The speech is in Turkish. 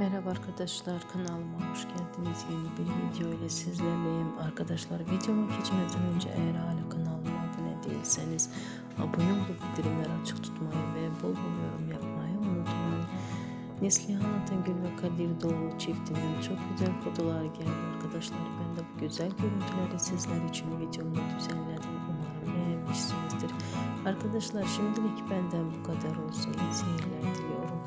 Merhaba arkadaşlar kanalıma hoş geldiniz. Yeni bir video ile sizlerleyim. Arkadaşlar videoma geçmeden önce eğer hala kanalıma abone değilseniz abone olup bildirimleri açık tutmayı ve bol bol yorum yapmayı unutmayın. Neslihan Atengül ve Kadir Doğulu çiftinin çok güzel fotoğraflar geldi arkadaşlar. Ben de bu güzel görüntüleri sizler için videomda düzenledim. Umarım beğenmişsinizdir. Arkadaşlar şimdilik benden bu kadar olsun. İyi seyirler diliyorum.